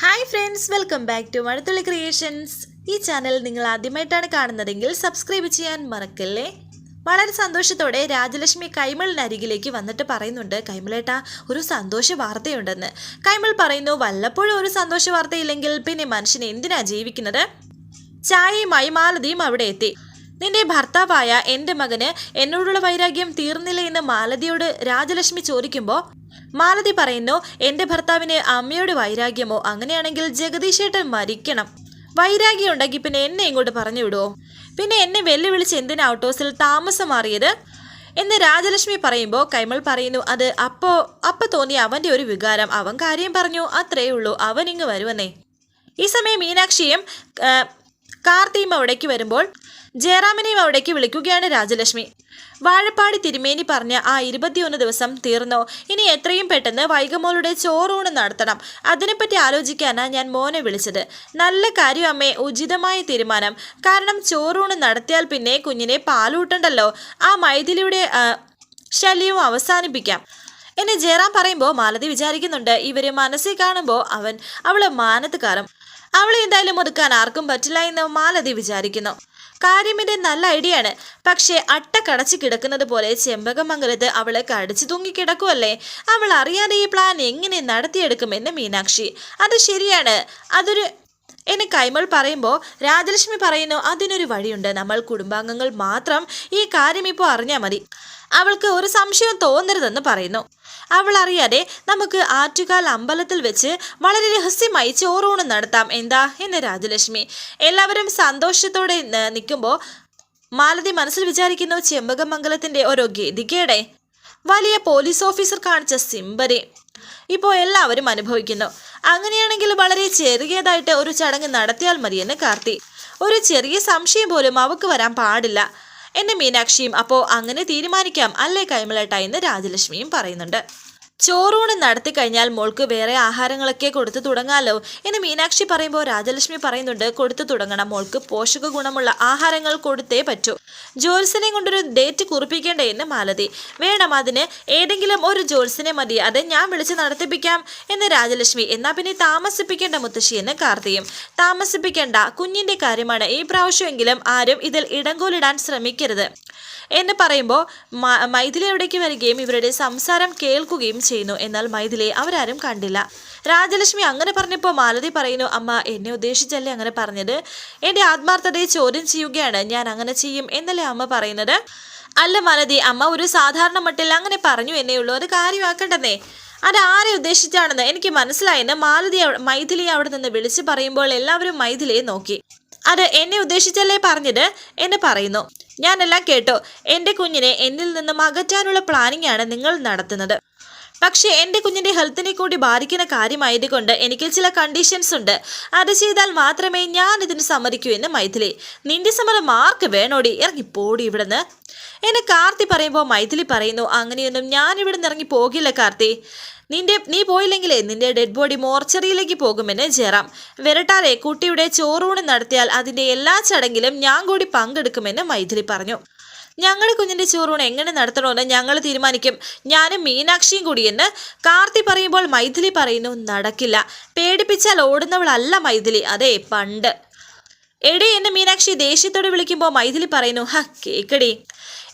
Hi friends welcome back to Mazhathulli creations ഈ channel നിങ്ങൾ ആദ്യമായിട്ടാണ് കാണുന്നതെങ്കിൽ സബ്സ്ക്രൈബ് ചെയ്യാൻ മറക്കല്ലേ? വളരെ സന്തോഷത്തോടെ രാജലക്ഷ്മി കൈമളിനരികിലേക്ക് വന്നിട്ട് പറയുന്നുണ്ട് കൈമളേട്ട ഒരു സന്തോഷ വാർത്തയുണ്ടെന്ന്. കൈമൾ പറയുന്നു വല്ലപ്പോഴും ഒരു സന്തോഷ വാർത്തയില്ലെങ്കിൽ പിന്നെ മനുഷ്യനെ എന്തിനാ ജീവിക്കുന്നത്? ചായയുമായി മാലതിയും അവിടെ എത്തി. നിന്റെ ഭർത്താവായ എന്റെ മകന് എന്നോടുള്ള വൈരാഗ്യം തീർന്നില്ല എന്ന് മാലതിയോട് രാജലക്ഷ്മി ചോദിക്കുമ്പോൾ മാലതി പറയുന്നു എന്റെ ഭർത്താവിന് അമ്മയോട് വൈരാഗ്യമോ? അങ്ങനെയാണെങ്കിൽ ജഗദീശേട്ടൻ മരിക്കണം. വൈരാഗ്യം ഉണ്ടെങ്കിൽ പിന്നെ എന്നെ ഇങ്ങോട്ട് പറഞ്ഞു വിടുവോ പിന്നെ എന്നെ വെല്ലുവിളിച്ച് എന്തിനാ ഔട്ടോസിൽ താമസം മാറിയത്? എന്ന് രാജലക്ഷ്മി പറയുമ്പോൾ കൈമൾ പറയുന്നു അത് അപ്പോ അപ്പൊ തോന്നിയ അവന്റെ ഒരു വികാരം. അവൻ കാര്യം പറഞ്ഞു അത്രേ ഉള്ളൂ. അവൻ ഇങ്ങ് വരുവന്നേ ഈ സമയം മീനാക്ഷിയും കാർത്തിയും അവിടേക്ക് വരുമ്പോൾ ജയറാമിനെയും അവിടേക്ക് വിളിക്കുകയാണ് രാജലക്ഷ്മി. വാഴപ്പാടി തിരുമേനി പറഞ്ഞ ആ ഇരുപത്തിയൊന്ന് ദിവസം തീർന്നോ? ഇനി എത്രയും പെട്ടെന്ന് വൈകമോളുടെ ചോറൂണ് നടത്തണം. അതിനെപ്പറ്റി ആലോചിക്കാനാണ് ഞാൻ മോനെ വിളിച്ചത്. നല്ല കാര്യം അമ്മേ ഉചിതമായ തീരുമാനം. കാരണം ചോറൂണ് നടത്തിയാൽ പിന്നെ കുഞ്ഞിനെ പാലൂട്ടണ്ടല്ലോ. ആ മൈഥിലിയുടെ ശല്യവും അവസാനിപ്പിക്കാം. എന്നെ ജയറാം പറയുമ്പോൾ മാലതി വിചാരിക്കുന്നുണ്ട് ഇവർ മനസ്സിൽ കാണുമ്പോൾ അവൻ അവളെ മാനത്ത് കയറും. അവളെ എന്തായാലും ഒതുക്കാൻ ആർക്കും പറ്റില്ല എന്ന് മാലതി വിചാരിക്കുന്നു. കാര്യമിന്റെ നല്ല ഐഡിയ ആണ് പക്ഷേ അട്ട കടച്ചു കിടക്കുന്നത് പോലെ ചെമ്പകമംഗലത്ത് അവളെ കടിച്ചു തൂങ്ങി കിടക്കുമല്ലേ അവൾ അറിയാതെ ഈ പ്ലാൻ എങ്ങനെ നടത്തിയെടുക്കുമെന്ന് മീനാക്ഷി. അത് ശരിയാണ്. അതൊരു എന്നെ കൈമൾ പറയുമ്പോൾ രാജലക്ഷ്മി പറയുന്നു അതിനൊരു വഴിയുണ്ട്. നമ്മൾ കുടുംബാംഗങ്ങൾ മാത്രം ഈ കാര്യം ഇപ്പോൾ അറിഞ്ഞാൽ മതി. അവൾക്ക് ഒരു സംശയം തോന്നരുതെന്ന് പറയുന്നു. അവൾ അറിയാതെ നമുക്ക് ആറ്റുകാൽ അമ്പലത്തിൽ വെച്ച് വളരെ രഹസ്യമായി ചോറൂണ് നടത്താം. എന്താ? എന്ന് രാജലക്ഷ്മി എല്ലാവരും സന്തോഷത്തോടെ നിൽക്കുമ്പോൾ മാലതി മനസ്സിൽ വിചാരിക്കുന്നു ചെമ്പകമംഗലത്തിന്റെ ഓരോ ഗതികേടെ. വലിയ പോലീസ് ഓഫീസർ കാണിച്ച സിംബരി ഇപ്പോൾ എല്ലാവരും അനുഭവിക്കുന്നു. അങ്ങനെയാണെങ്കിൽ വളരെ ചെറിയതായിട്ട് ഒരു ചടങ്ങ് നടത്തിയാൽ മതിയെന്ന് കാർത്തി. ഒരു ചെറിയ സംശയം പോലും അവക്ക് വരാൻ പാടില്ല. എന്നെ മീനാക്ഷിയും അപ്പോൾ അങ്ങനെ തീരുമാനിക്കാം. അല്ലേ കൈമളേട്ട എന്ന് രാജലക്ഷ്മിയും പറയുന്നുണ്ട്. ചോറൂണ് നടത്തി കഴിഞ്ഞാൽ മോൾക്ക് വേറെ ആഹാരങ്ങളൊക്കെ കൊടുത്തു തുടങ്ങാലോ എന്ന് മീനാക്ഷി പറയുമ്പോൾ രാജലക്ഷ്മി പറയുന്നുണ്ട് കൊടുത്തു തുടങ്ങണം. മോൾക്ക് പോഷക ഗുണമുള്ള ആഹാരങ്ങൾ കൊടുത്തേ പറ്റൂ. ജോത്സനെ കൊണ്ടൊരു ഡേറ്റ് കുറിപ്പിക്കേണ്ടേ എന്ന് മാലതി. വേണം അതിന് ഏതെങ്കിലും ഒരു ജോത്സനെ മതി. അത് ഞാൻ വിളിച്ച് നടത്തിപ്പിക്കാം എന്ന് രാജലക്ഷ്മി. എന്നാ പിന്നെ താമസിപ്പിക്കേണ്ട മുത്തശ്ശി എന്ന് കാർത്തിയും. താമസിപ്പിക്കേണ്ട കുഞ്ഞിന്റെ കാര്യമാണ് ഈ പ്രാവശ്യമെങ്കിലും ആരും ഇതിൽ ഇടങ്കോലിടാൻ ശ്രമിക്കരുത്. എന്ന് പറയുമ്പോൾ മൈഥിലി എവിടേക്ക് വരികയും ഇവരുടെ സംസാരം കേൾക്കുകയും ചെയ്യുന്നു. എന്നാൽ മൈഥിലെ അവരാരും കണ്ടില്ല. രാജലക്ഷ്മി അങ്ങനെ പറഞ്ഞപ്പോൾ മാലതി പറയുന്നു അമ്മ എന്നെ ഉദ്ദേശിച്ചല്ലേ അങ്ങനെ പറഞ്ഞത്? എന്റെ ആത്മാർത്ഥതയെ ചോദ്യം ചെയ്യുകയാണ്. ഞാൻ അങ്ങനെ ചെയ്യും എന്നല്ലേ അമ്മ പറയുന്നത്? അല്ല മാലതി അമ്മ ഒരു സാധാരണ മട്ടിൽ അങ്ങനെ പറഞ്ഞു എന്നേ ഉള്ളൂ. അത് കാര്യമാക്കണ്ടെന്നേ. അത് ആരെ ഉദ്ദേശിച്ചാണെന്ന് എനിക്ക് മനസ്സിലായെന്ന് മാലതി മൈഥിലി അവിടെ നിന്ന് വിളിച്ചു പറയുമ്പോൾ എല്ലാവരും മൈഥിലിയെ നോക്കി. അത് എന്നെ ഉദ്ദേശിച്ചല്ലേ പറഞ്ഞത്? എന്നെ പറയുന്നു. ഞാനെല്ലാം കേട്ടോ. എന്റെ കുഞ്ഞിനെ എന്നിൽ നിന്നും അകറ്റാനുള്ള പ്ലാനിംഗ് ആണ് നിങ്ങൾ നടത്തുന്നത്. പക്ഷേ എന്റെ കുഞ്ഞിന്റെ ഹെൽത്തിനെ കൂടി ബാധിക്കുന്ന കാര്യമായതുകൊണ്ട് എനിക്ക് ചില കണ്ടീഷൻസ് ഉണ്ട്. അത് ചെയ്താൽ മാത്രമേ ഞാൻ ഇതിന് സമ്മതിക്കൂ എന്ന് മൈഥിലി. നിന്റെ സമ്മതം മാർക്ക് വേണോടി? ഇറങ്ങി പോടി ഇവിടുന്ന്. എന്നെ കാർത്തി പറയുമ്പോൾ മൈഥിലി പറയുന്നു അങ്ങനെയൊന്നും ഞാൻ ഇവിടെ നിന്ന് ഇറങ്ങി പോകില്ല കാർത്തി. നിന്റെ നീ പോയില്ലെങ്കിലേ നിന്റെ ഡെഡ് ബോഡി മോർച്ചറിയിലേക്ക് പോകുമെന്ന് ജയറാം. വിരട്ടാതെ കുട്ടിയുടെ ചോറൂണ് നടത്തിയാൽ അതിന്റെ എല്ലാ ചടങ്ങിലും ഞാൻ കൂടി പങ്കെടുക്കുമെന്ന് മൈഥിലി പറഞ്ഞു. ഞങ്ങളുടെ കുഞ്ഞിന്റെ ചോറൂണ് എങ്ങനെ നടത്തണമെന്ന് ഞങ്ങൾ തീരുമാനിക്കും. ഞാനും മീനാക്ഷിയും കൂടിയെന്ന് കാർത്തി പറയുമ്പോൾ മൈഥിലി പറയുന്നു നടക്കില്ല. പേടിപ്പിച്ചാൽ ഓടുന്നവളല്ല മൈഥിലി. അതെ പണ്ട്. എടി എന്നെ മീനാക്ഷി ദേഷ്യത്തോട് വിളിക്കുമ്പോൾ മൈഥിലി പറയുന്നു ഹ കേക്കടി.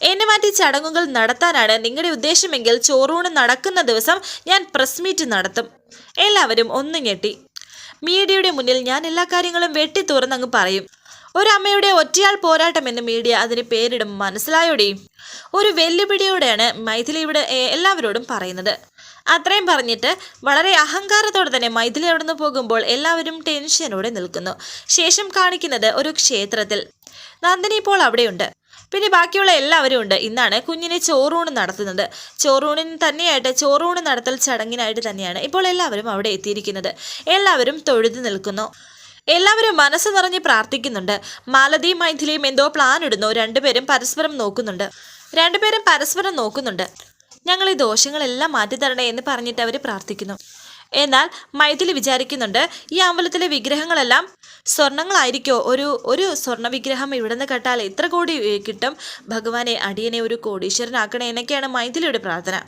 എന്നെ മാറ്റി ചടങ്ങുകൾ നടത്താനാണ് നിങ്ങളുടെ ഉദ്ദേശമെങ്കിൽ ചോറൂണ് നടക്കുന്ന ദിവസം ഞാൻ പ്രസ് മീറ്റ് നടത്തും. എല്ലാവരും ഒന്ന് ഞെട്ടി. മീഡിയയുടെ മുന്നിൽ ഞാൻ എല്ലാ കാര്യങ്ങളും വെട്ടി തുറന്നങ്ങ് പറയും. ഒരു അമ്മയുടെ ഒറ്റയാൾ പോരാട്ടം എന്ന് മീഡിയ അതിന് പേരിടും മനസ്സിലായോടി? ഒരു വെല്ലുവിളിയോടെയാണ് മൈഥിലി ഇവിടെ എല്ലാവരോടും പറയുന്നത്. അത്രയും പറഞ്ഞിട്ട് വളരെ അഹങ്കാരത്തോടെ തന്നെ മൈഥിലി അവിടെ നിന്ന് പോകുമ്പോൾ എല്ലാവരും ടെൻഷനോടെ നിൽക്കുന്നു. ശേഷം കാണിക്കുന്നത് ഒരു ക്ഷേത്രത്തിൽ. നന്ദിനി ഇപ്പോൾ അവിടെയുണ്ട്. പിന്നെ ബാക്കിയുള്ള എല്ലാവരും ഉണ്ട്. ഇന്നാണ് കുഞ്ഞിനെ ചോറൂണ് നടത്തുന്നത്. ചോറൂണിന് തന്നെയായിട്ട് ചോറൂണ് നടത്തൽ ചടങ്ങിനായിട്ട് തന്നെയാണ് ഇപ്പോൾ എല്ലാവരും അവിടെ എത്തിയിരിക്കുന്നത്. എല്ലാവരും തൊഴുതു നിൽക്കുന്നു. എല്ലാവരും മനസ്സ് നിറഞ്ഞ് പ്രാർത്ഥിക്കുന്നുണ്ട്. മാലതിയും മൈഥിലിയും എന്തോ പ്ലാൻ ഇടുന്നു. രണ്ടുപേരും പരസ്പരം നോക്കുന്നുണ്ട്. രണ്ടുപേരും പരസ്പരം നോക്കുന്നുണ്ട്. ഞങ്ങൾ ഈ ദോഷങ്ങളെല്ലാം മാറ്റിത്തരണേ എന്ന് പറഞ്ഞിട്ട് അവർ പ്രാർത്ഥിക്കുന്നു. എന്നാൽ മൈഥിലി വിചാരിക്കുന്നുണ്ട് ഈ അമ്പലത്തിലെ വിഗ്രഹങ്ങളെല്ലാം സ്വർണങ്ങളായിരിക്കോ? ഒരു ഒരു സ്വർണ വിഗ്രഹം ഇവിടെ നിന്ന് കെട്ടാൽ എത്ര കോടി കിട്ടും. ഭഗവാനെ അടിയനെ ഒരു കോടീശ്വരനാക്കണേ എന്നൊക്കെയാണ് മൈഥിലിയുടെ പ്രാർത്ഥന.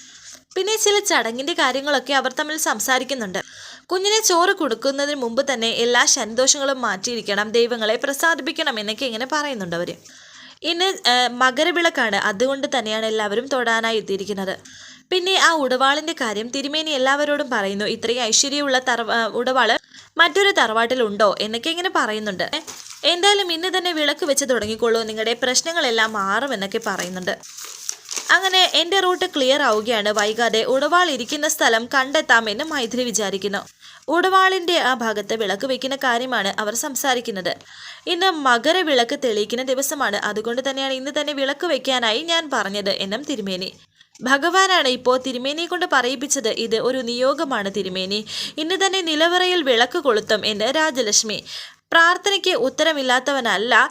പിന്നെ ചില ചടങ്ങിന്റെ കാര്യങ്ങളൊക്കെ അവർ തമ്മിൽ സംസാരിക്കുന്നുണ്ട്. കുഞ്ഞിനെ ചോറ് കൊടുക്കുന്നതിന് മുമ്പ് തന്നെ എല്ലാ ശനിദോഷങ്ങളും മാറ്റിയിരിക്കണം ദൈവങ്ങളെ പ്രസാദിപ്പിക്കണം എന്നൊക്കെ ഇങ്ങനെ പറയുന്നുണ്ട് അവർ ഇന്ന് മകരവിളക്കാണ്. അതുകൊണ്ട് തന്നെയാണ് എല്ലാവരും തൊടാനായി എത്തിയിരിക്കുന്നത്. പിന്നെ ആ ഉടവാളിന്റെ കാര്യം തിരുമേനി എല്ലാവരോടും പറയുന്നു. ഇത്രയും ഐശ്വര്യമുള്ള തറവ ആ, ഉടവാൾ മറ്റൊരു തറവാട്ടിലുണ്ടോ എന്നൊക്കെ ഇങ്ങനെ പറയുന്നുണ്ട്. എന്തായാലും ഇന്ന് തന്നെ വിളക്ക് വെച്ച് തുടങ്ങിക്കോളൂ നിങ്ങളുടെ പ്രശ്നങ്ങളെല്ലാം മാറും എന്നൊക്കെ പറയുന്നുണ്ട്. അങ്ങനെ എന്റെ റൂട്ട് ക്ലിയർ ആവുകയാണ്. വൈകാതെ ഉടവാൾ ഇരിക്കുന്ന സ്ഥലം കണ്ടെത്താമെന്ന് മൈഥിലി വിചാരിക്കുന്നു. ഉടവാളിന്റെ ആ ഭാഗത്ത് വിളക്ക് വെക്കുന്ന കാര്യമാണ് അവർ സംസാരിക്കുന്നത്. ഇന്ന് മകരവിളക്ക് തെളിയിക്കുന്ന ദിവസമാണ്. അതുകൊണ്ട് തന്നെയാണ് ഇന്ന് തന്നെ വിളക്ക് വെക്കാനായി ഞാൻ പറഞ്ഞത് എന്നും തിരുമേനി. ഭഗവാനാണ് ഇപ്പോൾ തിരുമേനിയെ കൊണ്ട് പറയിപ്പിച്ചത്. ഇത് ഒരു നിയോഗമാണ് തിരുമേനി. ഇന്ന് തന്നെ നിലവറയിൽ വിളക്ക് കൊളുത്തും എന്ന് രാജലക്ഷ്മി. പ്രാർത്ഥനയ്ക്ക് ഉത്തരമില്ലാത്തവനല്ല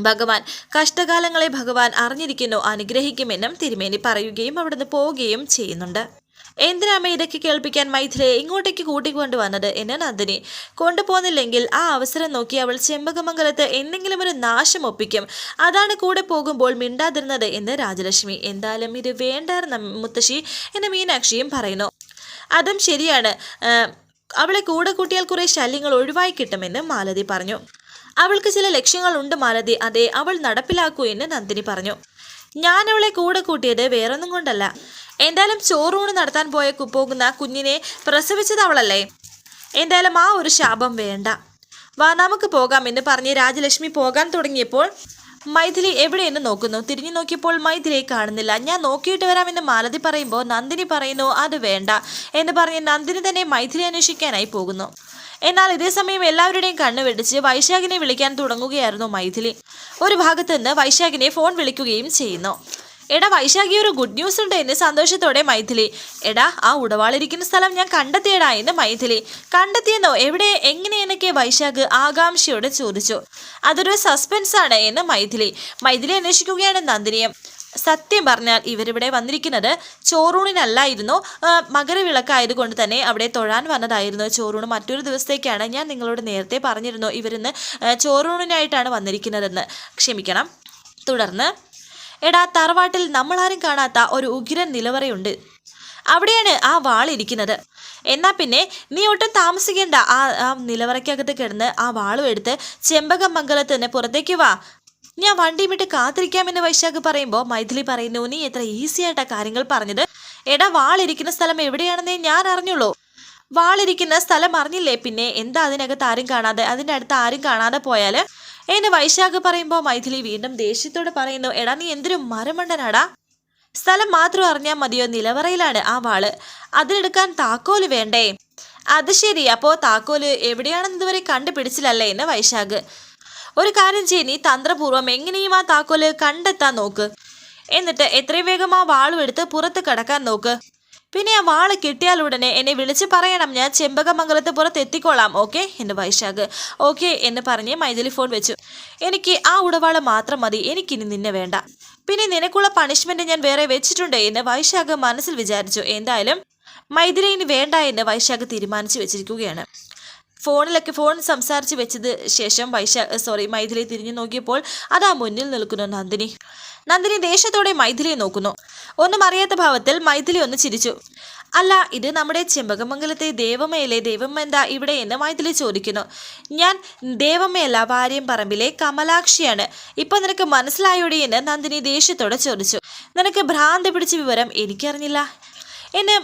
ഭഗവാൻ. കഷ്ടകാലങ്ങളെ ഭഗവാൻ അറിഞ്ഞിരിക്കുന്നു അനുഗ്രഹിക്കുമെന്നും തിരുമേനി പറയുകയും അവിടുന്ന് പോവുകയും ചെയ്യുന്നുണ്ട്. എന്തിനാമ ഇതൊക്കെ കേൾപ്പിക്കാൻ മൈഥിലയെ ഇങ്ങോട്ടേക്ക് കൂട്ടിക്കൊണ്ടുവന്നത് എന്ന് നന്ദിനി. കൊണ്ടുപോകുന്നില്ലെങ്കിൽ ആ അവസരം നോക്കി അവൾ ചെമ്പകമംഗലത്ത് എന്തെങ്കിലും ഒരു നാശം ഒപ്പിക്കും. അതാണ് കൂടെ പോകുമ്പോൾ മിണ്ടാതിരുന്നത് എന്ന് രാജലക്ഷ്മി. എന്തായാലും ഇത് വേണ്ടായിരുന്ന മുത്തശ്ശി എന്ന് മീനാക്ഷിയും പറയുന്നു. അതും ശരിയാണ്. അവളെ കൂടെ കൂട്ടിയാൽ കുറെ ശല്യങ്ങൾ ഒഴിവായി കിട്ടുമെന്ന് മാലതി പറഞ്ഞു. അവൾക്ക് ചില ലക്ഷ്യങ്ങളുണ്ട് മാലതി. അതെ അവൾ നടപ്പിലാക്കൂ എന്ന് നന്ദിനി പറഞ്ഞു. ഞാൻ അവളെ കൂടെ കൂട്ടിയത് വേറൊന്നും കൊണ്ടല്ല. എന്തായാലും ചോറൂണ് നടത്താൻ പോയ പോകുന്ന കുഞ്ഞിനെ പ്രസവിച്ചത് അവളല്ലേ? എന്തായാലും ആ ഒരു ശാപം വേണ്ട. വാ നമുക്ക് പോകാം എന്ന് പറഞ്ഞ് രാജലക്ഷ്മി പോകാൻ തുടങ്ങിയപ്പോൾ മൈഥിലി എവിടെയെന്ന് നോക്കുന്നു. തിരിഞ്ഞു നോക്കിയപ്പോൾ മൈഥിലിയെ കാണുന്നില്ല. ഞാൻ നോക്കിയിട്ട് വരാമെന്ന് മാലതി പറയുമ്പോൾ നന്ദിനി പറയുന്നു അത് വേണ്ട എന്ന് പറഞ്ഞ് നന്ദിനി തന്നെ മൈഥിലി അന്വേഷിക്കാനായി പോകുന്നു. എന്നാൽ ഇതേ സമയം എല്ലാവരുടെയും കണ്ണ് വെടിച്ച് വൈശാഖിനെ വിളിക്കാൻ തുടങ്ങുകയായിരുന്നു മൈഥിലി. ഒരു ഭാഗത്തുനിന്ന് വൈശാഖിനെ ഫോൺ വിളിക്കുകയും ചെയ്യുന്നു. എടാ വൈശാഖി ഒരു ഗുഡ് ന്യൂസ് ഉണ്ട് എന്ന് സന്തോഷത്തോടെ മൈഥിലി. എടാ ആ ഉടവാളിരിക്കുന്ന സ്ഥലം ഞാൻ കണ്ടെത്തിയടാ എന്ന് മൈഥിലി. കണ്ടെത്തിയെന്നോ? എവിടെ? എങ്ങനെയെന്നൊക്കെ വൈശാഖ് ആകാംക്ഷയോടെ ചോദിച്ചു. അതൊരു സസ്പെൻസ് ആണ് എന്ന് മൈഥിലി. മൈഥിലി അന്വേഷിക്കുകയാണ് നന്ദിനിയും. സത്യം പറഞ്ഞാൽ ഇവരിവിടെ വന്നിരിക്കുന്നത് ചോറൂണിനല്ലായിരുന്നു. മകരവിളക്കായതുകൊണ്ട് തന്നെ അവിടെ തൊഴാൻ വന്നതായിരുന്നു ചോറൂണ്. മറ്റൊരു ദിവസത്തേക്കാണ് ഞാൻ നിങ്ങളോട് നേരത്തെ പറഞ്ഞിരുന്നു. ഇവരിന്ന് ചോറൂണിനായിട്ടാണ് വന്നിരിക്കുന്നതെന്ന്. ക്ഷമിക്കണം. തുടർന്ന് എടാ തറവാട്ടിൽ നമ്മളാരും കാണാത്ത ഒരു ഉഗ്രൻ നിലവറയുണ്ട്. അവിടെയാണ് ആ വാളിരിക്കുന്നത് എന്നാൽ പിന്നെ നീ ഒട്ടും താമസിക്കേണ്ട. ആ ആ നിലവറയ്ക്കകത്ത് കിടന്ന് ആ വാളും എടുത്ത് ചെമ്പകമംഗലത്ത് നിന്ന് പുറത്തേക്ക് വാ. ഞാൻ വണ്ടി വിട്ട് കാത്തിരിക്കാമെന്ന് വൈശാഖ് പറയുമ്പോൾ മൈഥിലി പറയുന്നു നീ എത്ര ഈസി ആയിട്ടാ കാര്യങ്ങൾ പറഞ്ഞത്. എടാ വാളിരിക്കുന്ന സ്ഥലം എവിടെയാണെന്നേ ഞാൻ അറിഞ്ഞുള്ളൂ. വാളിരിക്കുന്ന സ്ഥലം അറിഞ്ഞില്ലേ? പിന്നെ എന്താ അതിനകത്ത് ആരും കാണാതെ? അതിന്റെ അടുത്ത് ആരും കാണാതെ പോയാൽ? എന്ന് വൈശാഖ് പറയുമ്പോൾ മൈഥിലി വീണ്ടും ദേഷ്യത്തോട് പറയുന്നു എടാ നീ എന്തൊരു മരമണ്ടനാടാ സ്ഥലം മാത്രം അറിഞ്ഞാൽ മതിയോ? നിലവറയിലാണ് ആ വാൾ. അതിലെടുക്കാൻ താക്കോൽ വേണ്ടേ? അത് ശരി. അപ്പോൾ താക്കോൽ എവിടെയാണെന്ന് ഇതുവരെ കണ്ടുപിടിച്ചില്ലല്ലേ? എന്ന് വൈശാഖ്. ഒരു കാര്യം ചെയ്യ നീ തന്ത്രപൂർവം എങ്ങനെയും ആ താക്കോൽ കണ്ടെത്താൻ നോക്ക്. എന്നിട്ട് എത്രയും വേഗം ആ വാളും എടുത്ത് പുറത്ത് കടക്കാൻ നോക്ക്. പിന്നെ ആ വാൾ കിട്ടിയാൽ ഉടനെ എന്നെ വിളിച്ച് പറയണം. ഞാൻ ചെമ്പകമംഗലത്ത് പുറത്ത് എത്തിക്കോളാം ഓക്കെ? എന്ന് വൈശാഖ്. ഓക്കെ എന്ന് പറഞ്ഞ് മൈഥിലി ഫോൺ വെച്ചു. എനിക്ക് ആ ഉടവാൾ മാത്രം മതി. എനിക്കിനി നിന്നെ വേണ്ട. പിന്നെ നിനക്കുള്ള പണിഷ്മെന്റ് ഞാൻ വേറെ വെച്ചിട്ടുണ്ട് എന്ന് വൈശാഖ് മനസ്സിൽ വിചാരിച്ചു. എന്തായാലും മൈഥിലി ഇനി വേണ്ട എന്ന് വൈശാഖ് തീരുമാനിച്ചു വെച്ചിരിക്കുകയാണ്. ഫോണിലൊക്കെ ഫോൺ സംസാരിച്ച് വെച്ചത് ശേഷം വൈശാഖ് സോറി മൈഥിലി തിരിഞ്ഞു നോക്കിയപ്പോൾ അതാ മുന്നിൽ നിൽക്കുന്നു നന്ദിനി. നന്ദിനി ദേഷ്യത്തോടെ മൈഥിലിയെ നോക്കുന്നു. ഒന്നും അറിയാത്ത ഭാവത്തിൽ മൈഥിലി ഒന്ന് ചിരിച്ചു. അല്ല ഇത് നമ്മുടെ ചെമ്പകമംഗലത്തെ ദേവമ്മയിലെ ദേവമ്മ എന്താ ഇവിടെ എന്ന് മൈഥിലി ചോദിക്കുന്നു. ഞാൻ ദേവമ്മയല്ല വാര്യം പറമ്പിലെ കമലാക്ഷിയാണ്. ഇപ്പൊ നിനക്ക് മനസ്സിലായോടി എന്ന് നന്ദിനി ദേഷ്യത്തോടെ ചോദിച്ചു. നിനക്ക് ഭ്രാന്ത് പിടിച്ച വിവരം എനിക്കറിഞ്ഞില്ല. എന്നെ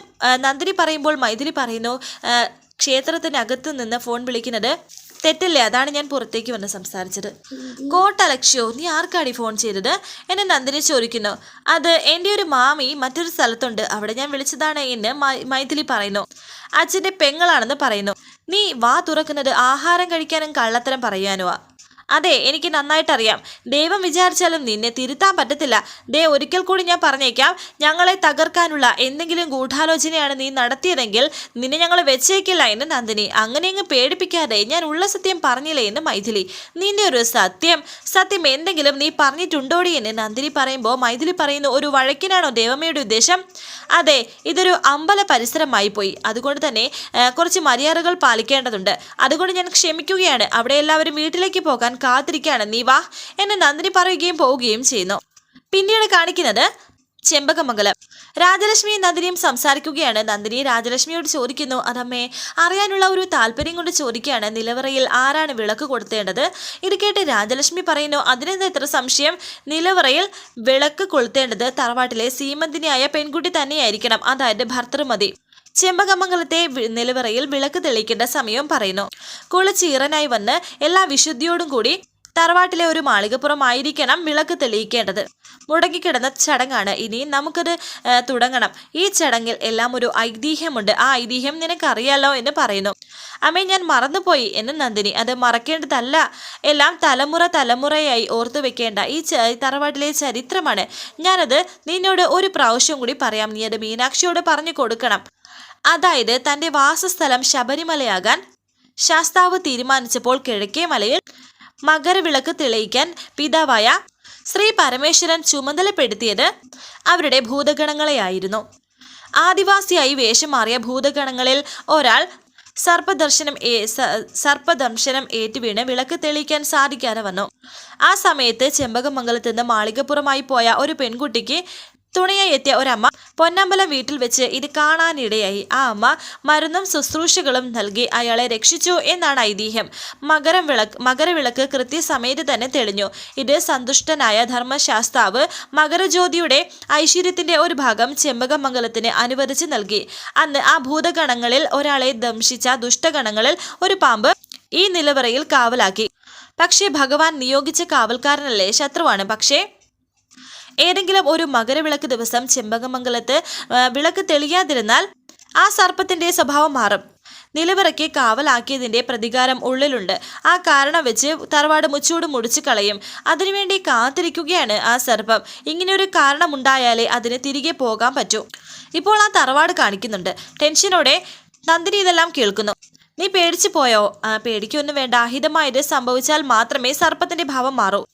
നന്ദിനി പറയുമ്പോൾ മൈഥിലി പറയുന്നു ക്ഷേത്രത്തിനകത്ത് നിന്ന് ഫോൺ വിളിക്കുന്നത് തെറ്റല്ലേ? അതാണ് ഞാൻ പുറത്തേക്ക് വന്ന് സംസാരിച്ചത്. കോട്ടലക്ഷ്യോ നീ ആർക്കാടി ഫോൺ ചെയ്തത്? എന്നെ നന്ദിനി ചോദിക്കുന്നു. അത് എന്റെ ഒരു മാമി മറ്റൊരു സ്ഥലത്തുണ്ട്. അവിടെ ഞാൻ വിളിച്ചതാണ് എന്ന് മൈഥിലി പറയുന്നു. അച്ഛന്റെ പെങ്ങളാണെന്ന് പറയുന്നു. നീ വാ തുറക്കുന്നത് ആഹാരം കഴിക്കാനും കള്ളത്തരം പറയാനുമാ അതെ എനിക്ക് നന്നായിട്ടറിയാം. ദൈവം വിചാരിച്ചാലും നിന്നെ തിരുത്താൻ പറ്റത്തില്ല. ദേ ഒരിക്കൽ കൂടി ഞാൻ പറഞ്ഞേക്കാം. ഞങ്ങളെ തകർക്കാനുള്ള എന്തെങ്കിലും ഗൂഢാലോചനയാണ് നീ നടത്തിയതെങ്കിൽ നിന്നെ ഞങ്ങൾ വെച്ചേക്കില്ല എന്ന് നന്ദിനി. അങ്ങനെയങ്ങ് പേടിപ്പിക്കാതെ ഞാൻ ഉള്ള സത്യം പറഞ്ഞില്ലേ എന്ന് മൈഥിലി. നിന്റെ ഒരു സത്യം സത്യം എന്തെങ്കിലും നീ പറഞ്ഞിട്ടുണ്ടോടി എന്ന് നന്ദിനി പറയുമ്പോൾ മൈഥിലി പറയുന്ന ഒരു വഴക്കിനാണോ ദേവമ്മയുടെ ഉദ്ദേശം? അതെ ഇതൊരു അമ്പല പരിസരമായി പോയി. അതുകൊണ്ട് തന്നെ കുറച്ച് മര്യാദകൾ പാലിക്കേണ്ടതുണ്ട്. അതുകൊണ്ട് ഞാൻ ക്ഷമിക്കുകയാണ്. അവിടെ എല്ലാവരും വീട്ടിലേക്ക് പോകാൻ കാത്തിരിക്കുകയാണ്. നീ വാ. എന്ന് നന്ദിനി പറയുകയും പോവുകയും ചെയ്യുന്നു. പിന്നീട് കാണിക്കുന്നത് ചെമ്പകമംഗലം. രാജലക്ഷ്മിയും നന്ദിനിയും സംസാരിക്കുകയാണ്. നന്ദിനി രാജലക്ഷ്മിയോട് ചോദിക്കുന്നു അതമ്മേ അറിയാനുള്ള ഒരു താല്പര്യം കൊണ്ട് ചോദിക്കുകയാണ്. നിലവറയിൽ ആരാണ് വിളക്ക് കൊളുത്തേണ്ടത്? ഇത് കേട്ട് രാജലക്ഷ്മി പറയുന്നു അതിനെന്താ ഇത്ര സംശയം? നിലവറയിൽ വിളക്ക് കൊളുത്തേണ്ടത് തറവാട്ടിലെ സീമന്തിനിയായ പെൺകുട്ടി തന്നെയായിരിക്കണം. അതായത് ഭർത്തൃമതി. ചെമ്പകമംഗലത്തെ നിലവറയിൽ വിളക്ക് തെളിയിക്കേണ്ട സമയം പറയുന്നു. കുളിച്ചീറനായി വന്ന് എല്ലാ വിശുദ്ധിയോടും കൂടി തറവാട്ടിലെ ഒരു മാളികപ്പുറമായിരിക്കണം വിളക്ക് തെളിയിക്കേണ്ടത്. മുടങ്ങിക്കിടന്ന ചടങ്ങാണ്. ഇനി നമുക്കത് തുടങ്ങണം. ഈ ചടങ്ങിൽ എല്ലാം ഒരു ഐതിഹ്യമുണ്ട്. ആ ഐതിഹ്യം നിനക്കറിയാലോ എന്ന് പറയുന്നു. അമ്മേ ഞാൻ മറന്നുപോയി എന്ന് നന്ദിനി. അത് മറക്കേണ്ടതല്ല. എല്ലാം തലമുറ തലമുറയായി ഓർത്തു വെക്കേണ്ട ഈ തറവാട്ടിലെ ചരിത്രമാണ്. ഞാനത് നിന്നോട് ഒരു പ്രാവശ്യം കൂടി പറയാം. നീ അത് മീനാക്ഷിയോട് പറഞ്ഞു കൊടുക്കണം. അതായത് തന്റെ വാസസ്ഥലം ശബരിമലയാകാൻ ശാസ്താവ് തീരുമാനിച്ചപ്പോൾ കിഴക്കേ മലയിൽ മകരവിളക്ക് തെളിയിക്കാൻ പിതാവായ ശ്രീ പരമേശ്വരൻ ചുമതലപ്പെടുത്തിയത് അവരുടെ ഭൂതഗണങ്ങളെയായിരുന്നു. ആദിവാസിയായി വേഷം മാറിയ ഭൂതഗണങ്ങളിൽ ഒരാൾ സർപ്പദർശനം സർപ്പദംശനം ഏറ്റുവീണ് വിളക്ക് തെളിയിക്കാൻ സാധിക്കാതെ വന്നു. ആ സമയത്ത് ചെമ്പകമംഗലത്ത് നിന്ന് മാളികപ്പുറമായി പോയ ഒരു പെൺകുട്ടിക്ക് തുണയായി എത്തിയ ഒരമ്മ പൊന്നമ്പലം വീട്ടിൽ വെച്ച് ഇത് കാണാനിടയായി. ആ അമ്മ മരുന്നും ശുശ്രൂഷകളും നൽകി അയാളെ രക്ഷിച്ചു എന്നാണ് ഐതിഹ്യം. മകരം വിളക്ക് മകരവിളക്ക് കൃത്യസമയത്ത് തന്നെ തെളിഞ്ഞു. ഇത് സന്തുഷ്ടനായ ധർമ്മശാസ്താവ് മകരജ്യോതിയുടെ ഐശ്വര്യത്തിന്റെ ഒരു ഭാഗം ചെമ്പകമംഗലത്തിന് അനുവദിച്ച് നൽകി. അന്ന് ആ ഭൂതഗണങ്ങളിൽ ഒരാളെ ദംശിച്ച ദുഷ്ടഗണങ്ങളിൽ ഒരു പാമ്പ് ഈ നിലവറയിൽ കാവലാക്കി. പക്ഷേ ഭഗവാൻ നിയോഗിച്ച കാവൽക്കാരനല്ലേ ശത്രുവാണ്. പക്ഷേ ഏതെങ്കിലും ഒരു മകരവിളക്ക് ദിവസം ചെമ്പകമംഗലത്ത് വിളക്ക് തെളിയാതിരുന്നാൽ ആ സർപ്പത്തിന്റെ സ്വഭാവം മാറും. നിലവിറക്കി കാവലാക്കിയതിന്റെ പ്രതികാരം ഉള്ളിലുണ്ട്. ആ കാരണം വെച്ച് തറവാട് മുച്ചൂട് മുടിച്ചു കളയും. അതിനുവേണ്ടി കാത്തിരിക്കുകയാണ് ആ സർപ്പം. ഇങ്ങനെയൊരു കാരണമുണ്ടായാലേ അതിന് തിരികെ പോകാൻ പറ്റൂ. ഇപ്പോൾ ആ തറവാട് കാണിക്കുന്നുണ്ട്. ടെൻഷനോടെ നന്ദിനി ഇതെല്ലാം കേൾക്കുന്നു. നീ പേടിച്ചു പോയോ? പേടിക്കൊന്നും വേണ്ട. അഹിതമായത് സംഭവിച്ചാൽ മാത്രമേ സർപ്പത്തിന്റെ ഭാവം മാറൂ.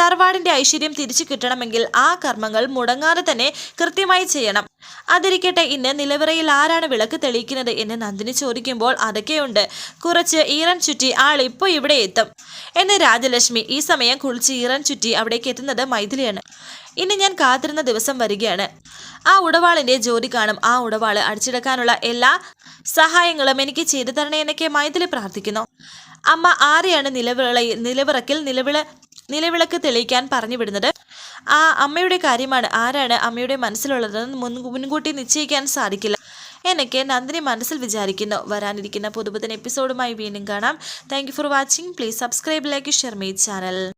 തറവാടിന്റെ ഐശ്വര്യം തിരിച്ചു കിട്ടണമെങ്കിൽ ആ കർമ്മങ്ങൾ മുടങ്ങാതെ തന്നെ കൃത്യമായി ചെയ്യണം. അതിരിക്കട്ടെ ഇന്ന് നിലവറയിൽ ആരാണ് വിളക്ക് തെളിയിക്കുന്നത് എന്ന് നന്ദിനി ചോദിക്കുമ്പോൾ അതൊക്കെയുണ്ട്. കുറച്ച് ഈറൻ ചുറ്റി ആൾ ഇപ്പോൾ ഇവിടെ എത്തും. എന്ന് രാജലക്ഷ്മി ഈ സമയം കുളിച്ച് ഈറൻ ചുറ്റി അവിടേക്ക് എത്തുന്നത് മൈഥിലിയാണ്. ഇനി ഞാൻ കാത്തിരുന്ന ദിവസം വരികയാണ്. ആ ഉടവാളിന്റെ ജോലി കാണും. ആ ഉടവാൾ അടിച്ചെടുക്കാനുള്ള എല്ലാ സഹായങ്ങളും എനിക്ക് ചെയ്തു തരണേ എന്നൊക്കെ മൈഥിലി പ്രാർത്ഥിക്കുന്നു. അമ്മ ആരെയാണ് നിലവിളയിൽ നിലവിറക്കിൽ നിലവിള നിലവിളക്ക് തെളിയിക്കാൻ പറഞ്ഞു വിടുന്നത്. ആ അമ്മയുടെ കാര്യമാണ്. ആരാണ് അമ്മയുടെ മനസ്സിലുള്ളതെന്ന് മുൻ മുൻകൂട്ടി നിശ്ചയിക്കാൻ സാധിക്കില്ല. എന്നൊക്കെ നന്ദിനി മനസ്സിൽ വിചാരിക്കുന്നു. വരാനിരിക്കുന്ന പുതുപുത്തൻ എപ്പിസോഡുമായി വീണ്ടും കാണാം. Thank for watching please subscribe like share my channel